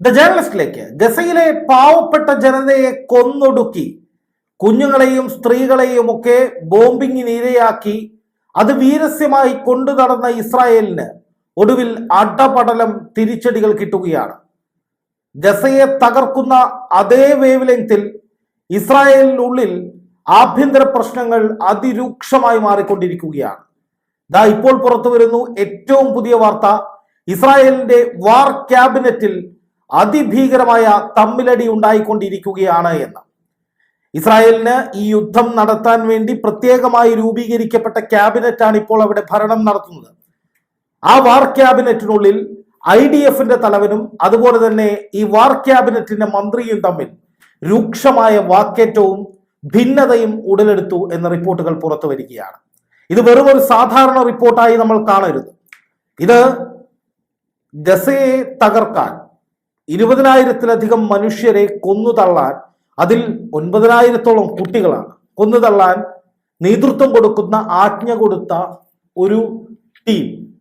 The ജേർണലിസ്റ്റിലേക്ക് ഗസയിലെ പാവപ്പെട്ട ജനതയെ കൊന്നൊടുക്കി കുഞ്ഞുങ്ങളെയും സ്ത്രീകളെയും ഒക്കെ ബോംബിങ്ങിന് ഇരയാക്കി അത് വീരസ്യമായി കൊണ്ടു നടന്ന ഇസ്രായേലിന് ഒടുവിൽ അടപടലം തിരിച്ചടികൾ കിട്ടുകയാണ്. ഗസയെ തകർക്കുന്ന അതേ വേവ് ലെങ്തിൽ ഇസ്രായേലിനുള്ളിൽ ആഭ്യന്തര പ്രശ്നങ്ങൾ അതിരൂക്ഷമായി മാറിക്കൊണ്ടിരിക്കുകയാണ്. ദാ ഇപ്പോൾ പുറത്തു വരുന്നു ഏറ്റവും പുതിയ വാർത്ത. ഇസ്രായേലിന്റെ വാർ ക്യാബിനറ്റിൽ അതിഭീകരമായ തമ്മിലടി ഉണ്ടായിക്കൊണ്ടിരിക്കുകയാണ് എന്ന്. ഇസ്രായേലിന് ഈ യുദ്ധം നടത്താൻ വേണ്ടി പ്രത്യേകമായി രൂപീകരിക്കപ്പെട്ട ക്യാബിനറ്റാണ് ഇപ്പോൾ അവിടെ ഭരണം നടത്തുന്നത്. ആ വാർ ക്യാബിനറ്റിനുള്ളിൽ ഐ ഡി എഫിന്റെ തലവനും അതുപോലെ തന്നെ ഈ വാർ ക്യാബിനറ്റിന്റെ മന്ത്രിയും തമ്മിൽ രൂക്ഷമായ വാക്കേറ്റവും ഭിന്നതയും ഉടലെടുത്തു എന്ന റിപ്പോർട്ടുകൾ പുറത്തു വരികയാണ്. ഇത് വെറും ഒരു സാധാരണ റിപ്പോർട്ടായി നമ്മൾ കാണരുത്. ഇത് ഗസയെ തകർക്കാൻ ഇരുപതിനായിരത്തിലധികം മനുഷ്യരെ കൊന്നു തള്ളാൻ അതിൽ ഒൻപതിനായിരത്തോളം കുട്ടികളാണ്. കൊന്നു തള്ളാൻ നേതൃത്വം കൊടുക്കുന്ന ആജ്ഞ കൊടുത്ത ഒരു ടീം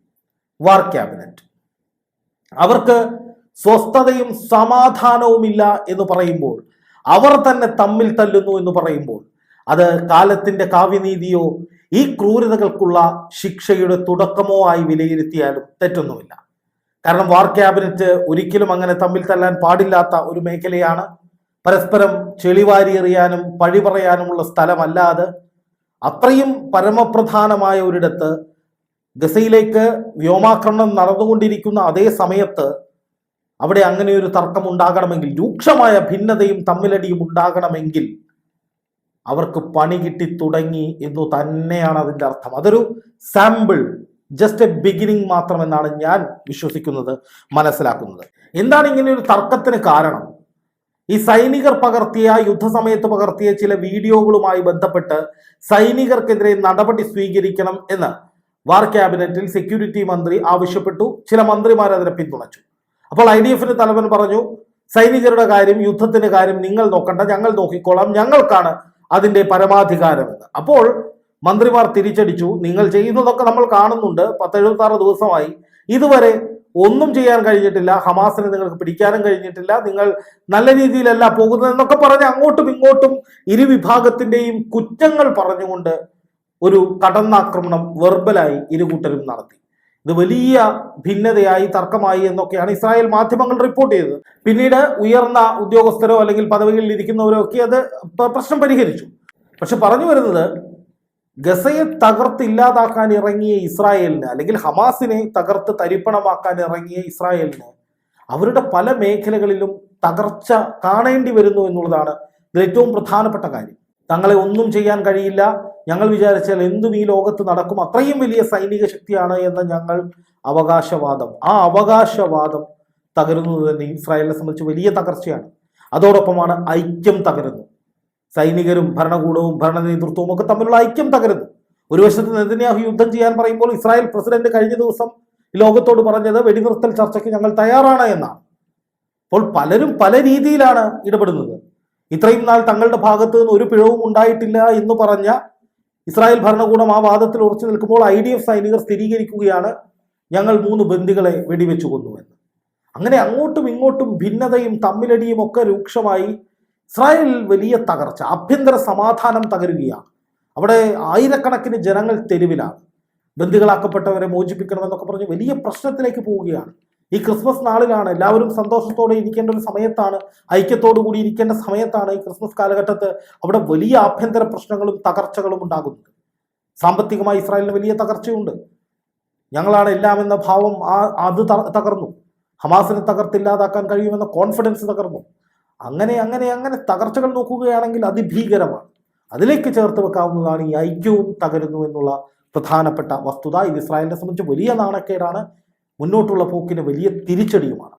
വാർ ക്യാബിനറ്റ്. അവർക്ക് സ്വസ്ഥതയും സമാധാനവുമില്ല എന്ന് പറയുമ്പോൾ അവർ തന്നെ തമ്മിൽ തല്ലുന്നു എന്ന് പറയുമ്പോൾ അത് കാലത്തിന്റെ കാവ്യനീതിയോ ഈ ക്രൂരതകൾക്കുള്ള ശിക്ഷയുടെ തുടക്കമോ ആയി വിലയിരുത്തിയാലും തെറ്റൊന്നുമില്ല. കാരണം വാർ ക്യാബിനറ്റ് ഒരിക്കലും അങ്ങനെ തമ്മിൽ തല്ലാൻ പാടില്ലാത്ത ഒരു മേഖലയാണ്. പരസ്പരം ചെളിവാരി എറിയാനും പഴി പറയാനുമുള്ള സ്ഥലമല്ലാതെ അത്രയും പരമപ്രധാനമായ ഒരിടത്ത് ഗസയിലേക്ക് വ്യോമാക്രമണം നടന്നുകൊണ്ടിരിക്കുന്ന അതേ സമയത്ത് അവിടെ അങ്ങനെ ഒരു തർക്കം ഉണ്ടാകണമെങ്കിൽ രൂക്ഷമായ ഭിന്നതയും തമ്മിലടിയും ഉണ്ടാകണമെങ്കിൽ അവർക്ക് പണി കിട്ടി തുടങ്ങി എന്നു തന്നെയാണ് അതിന്റെ അർത്ഥം. അതൊരു സാമ്പിൾ ജസ്റ്റ് എ ബിഗിനിങ് മാത്രമെന്നാണ് ഞാൻ വിശ്വസിക്കുന്നത് മനസ്സിലാക്കുന്നത്. എന്താണ് ഇങ്ങനെ ഒരു തർക്കത്തിന് കാരണം? ഈ സൈനികർ പകർത്തിയ യുദ്ധസമയത്ത് പകർത്തിയ ചില വീഡിയോകളുമായി ബന്ധപ്പെട്ട് സൈനികർക്കെതിരെ നടപടി സ്വീകരിക്കണം എന്ന് വാർ ക്യാബിനറ്റിൽ സെക്യൂരിറ്റി മന്ത്രി ആവശ്യപ്പെട്ടു. ചില മന്ത്രിമാർ അതിനെ പിന്തുണച്ചു. അപ്പോൾ ഐ ഡി എഫിന്റെ തലവൻ പറഞ്ഞു സൈനികരുടെ കാര്യം യുദ്ധത്തിന്റെ കാര്യം നിങ്ങൾ നോക്കണ്ട. ഞങ്ങൾ നോക്കിക്കോളാം. ഞങ്ങൾക്കാണ് അതിന്റെ പരമാധികാരമെന്ന്. അപ്പോൾ മന്ത്രിമാർ തിരിച്ചടിച്ചു. നിങ്ങൾ ചെയ്യുന്നതൊക്കെ നമ്മൾ കാണുന്നുണ്ട്. പത്തെഴുപത്തി ആറ് ദിവസമായി. ഇതുവരെ ഒന്നും ചെയ്യാൻ കഴിഞ്ഞിട്ടില്ല. ഹമാസിനെ നിങ്ങൾക്ക് പിടിക്കാനും കഴിഞ്ഞിട്ടില്ല. നിങ്ങൾ നല്ല രീതിയിലല്ല പോകുന്നതെന്നൊക്കെ പറഞ്ഞ് അങ്ങോട്ടും ഇങ്ങോട്ടും ഇരു വിഭാഗത്തിന്റെയും കുറ്റങ്ങൾ പറഞ്ഞുകൊണ്ട് ഒരു കടന്നാക്രമണം വെർബലായി ഇരു കൂട്ടരും നടത്തി. ഇത് വലിയ ഭിന്നതയായി തർക്കമായി എന്നൊക്കെയാണ് ഇസ്രായേൽ മാധ്യമങ്ങൾ റിപ്പോർട്ട് ചെയ്തത്. പിന്നീട് ഉയർന്ന ഉദ്യോഗസ്ഥരോ അല്ലെങ്കിൽ പദവികളിൽ ഇരിക്കുന്നവരോ ഒക്കെ അത് പ്രശ്നം പരിഹരിച്ചു. പക്ഷെ പറഞ്ഞു വരുന്നത് ഗസയെ തകർത്ത് ഇല്ലാതാക്കാൻ ഇറങ്ങിയ ഇസ്രായേലിന് അല്ലെങ്കിൽ ഹമാസിനെ തകർത്ത് തരിപ്പണമാക്കാൻ ഇറങ്ങിയ ഇസ്രായേലിന് അവരുടെ പല മേഖലകളിലും തകർച്ച കാണേണ്ടി വരുന്നു എന്നുള്ളതാണ് ഇതിൽ ഏറ്റവും പ്രധാനപ്പെട്ട കാര്യം. തങ്ങളെ ഒന്നും ചെയ്യാൻ കഴിയില്ല. ഞങ്ങൾ വിചാരിച്ചാൽ എന്തും ഈ ലോകത്ത് നടക്കും. അത്രയും വലിയ സൈനിക ശക്തിയാണ് എന്ന ഞങ്ങൾ അവകാശവാദം. ആ അവകാശവാദം തകരുന്നത് തന്നെ ഇസ്രായേലിനെ സംബന്ധിച്ച് വലിയ തകർച്ചയാണ്. അതോടൊപ്പമാണ് ഐക്യം തകരുന്നു സൈനികരും ഭരണകൂടവും ഭരണ നേതൃത്വവും ഒക്കെ തമ്മിലുള്ള ഐക്യം തകരുന്നു. ഒരു വശത്ത് നെതന്യാഹു യുദ്ധം ചെയ്യാൻ പറയുമ്പോൾ ഇസ്രായേൽ പ്രസിഡന്റ് കഴിഞ്ഞ ദിവസം ലോകത്തോട് പറഞ്ഞത് വെടിനിർത്തൽ ചർച്ചയ്ക്ക് ഞങ്ങൾ തയ്യാറാണ് എന്നാണ്. അപ്പോൾ പലരും പല രീതിയിലാണ് ഇടപെടുന്നത്. ഇത്രയും നാൾ തങ്ങളുടെ ഭാഗത്ത് നിന്ന് ഒരു പിഴവും ഉണ്ടായിട്ടില്ല എന്ന് പറഞ്ഞ ഇസ്രായേൽ ഭരണകൂടം ആ വാദത്തിൽ ഉറച്ചു നിൽക്കുമ്പോൾ ഐ ഡി എഫ് സൈനികർ സ്ഥിരീകരിക്കുകയാണ് ഞങ്ങൾ മൂന്ന് ബന്ദികളെ വെടിവെച്ചു കൊന്നുവെന്ന് അങ്ങനെ അങ്ങോട്ടും ഇങ്ങോട്ടും ഭിന്നതയും തമ്മിലടിയും ഒക്കെ രൂക്ഷമായി ഇസ്രായേലിൽ വലിയ തകർച്ച ആഭ്യന്തര സമാധാനം തകരുകയാണ്. അവിടെ ആയിരക്കണക്കിന് ജനങ്ങൾ തെരുവിലാണ്. ബന്ദികളാക്കപ്പെട്ടവരെ മോചിപ്പിക്കണമെന്നൊക്കെ പറഞ്ഞ് വലിയ പ്രശ്നത്തിലേക്ക് പോവുകയാണ്. ഈ ക്രിസ്മസ് നാളിലാണ് എല്ലാവരും സന്തോഷത്തോടെ ഇരിക്കേണ്ട ഒരു സമയത്താണ് ഐക്യത്തോടു കൂടി ഇരിക്കേണ്ട സമയത്താണ് ഈ ക്രിസ്മസ് കാലഘട്ടത്ത് അവിടെ വലിയ ആഭ്യന്തര പ്രശ്നങ്ങളും തകർച്ചകളും ഉണ്ടാകുന്നത്. സാമ്പത്തികമായി ഇസ്രായേലിന് വലിയ തകർച്ചയുണ്ട്. ഞങ്ങളാണ് എല്ലാം എന്ന ഭാവം ആ അത് തകർന്നു. ഹമാസിനെ തകർത്തില്ലാതാക്കാൻ കഴിയുമെന്ന കോൺഫിഡൻസ് തകർന്നു. അങ്ങനെ അങ്ങനെ അങ്ങനെ തകർച്ചകൾ നോക്കുകയാണെങ്കിൽ അതിഭീകരമാണ് അതിലേക്ക് ചേർത്ത് വെക്കാവുന്നതാണ് ഈ ഐക്യവും തകരുന്നു എന്നുള്ള പ്രധാനപ്പെട്ട വസ്തുത. ഇത് ഇസ്രായേലിനെ സംബന്ധിച്ച് വലിയ നാണക്കേടാണ്. മുന്നോട്ടുള്ള പോക്കിന് വലിയ തിരിച്ചടിയുമാണ്.